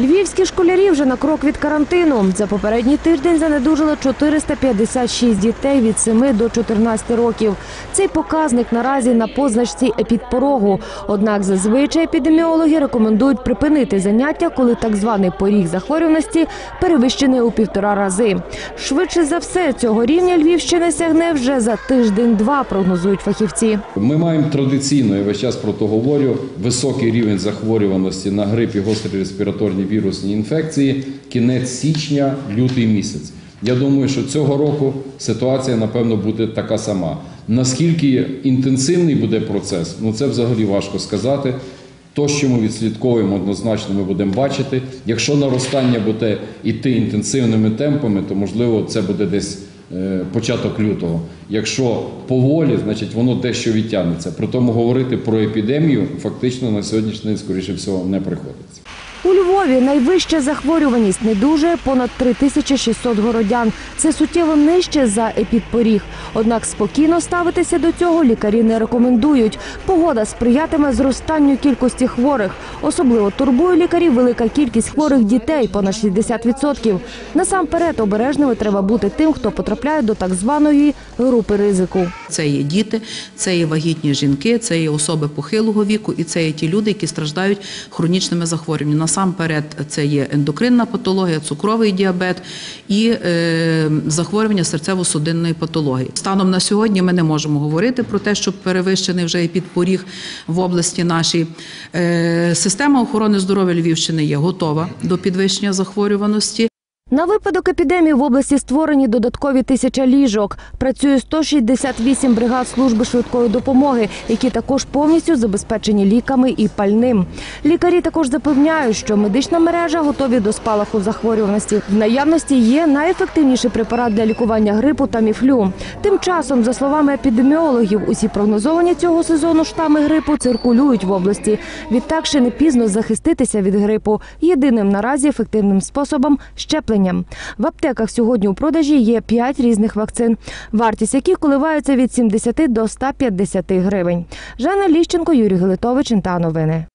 Львівські школярі вже на крок від карантину. За попередній тиждень занедужило 456 дітей від 7 до 14 років. Цей показник наразі на позначці епідпорогу. Однак зазвичай епідеміологи рекомендують припинити заняття, коли так званий поріг захворюваності перевищений у півтора рази. Швидше за все, цього рівня Львівщина сягне вже за тиждень-два, прогнозують фахівці. Ми маємо традиційно, я весь час про то говорю, високий рівень захворюваності на грип і гострі респіраторні вірусні інфекції кінець січня, лютий місяць. Я думаю, що цього року ситуація, напевно, буде така сама. Наскільки інтенсивний буде процес, ну це взагалі важко сказати. То, що ми відслідковуємо, однозначно ми будемо бачити. Якщо наростання буде йти інтенсивними темпами, то можливо це буде десь е, початок лютого. Якщо поволі, значить воно дещо відтягнеться. При тому говорити про епідемію фактично на сьогоднішній день, скоріше всього, не приходиться. У Львові найвища захворюваність недужає понад 3600 городян. Це суттєво нижче за епідпоріг. Однак спокійно ставитися до цього лікарі не рекомендують. Погода сприятиме зростанню кількості хворих. Особливо турбує лікарів велика кількість хворих дітей, понад 60%. Насамперед обережними треба бути тим, хто потрапляє до так званої групи ризику. Це є діти, це є вагітні жінки, це є особи похилого віку, і це є ті люди, які страждають хронічними захворюваннями. Насамперед, це є ендокринна патологія, цукровий діабет і е, захворювання серцево-судинної патології. Станом на сьогодні ми не можемо говорити про те, що перевищений вже і підпоріг в області нашій. Е, система охорони здоров'я Львівщини є готова до підвищення захворюваності. На випадок епідемії в області створені додаткові тисяча ліжок. Працює 168 бригад служби швидкої допомоги, які також повністю забезпечені ліками і пальним. Лікарі також запевняють, що медична мережа готові до спалаху захворюваності. В наявності є найефективніший препарат для лікування грипу та міфлю. Тим часом, за словами епідеміологів, усі прогнозовані цього сезону штами грипу циркулюють в області. Відтак ще не пізно захиститися від грипу. Єдиним наразі ефективним способом щеплення. В аптеках сьогодні у продажі є 5 різних вакцин, вартість яких коливається від 70 до 150 гривень. Жанна Ліщенко, Юрій Гелитович, Інта Новини.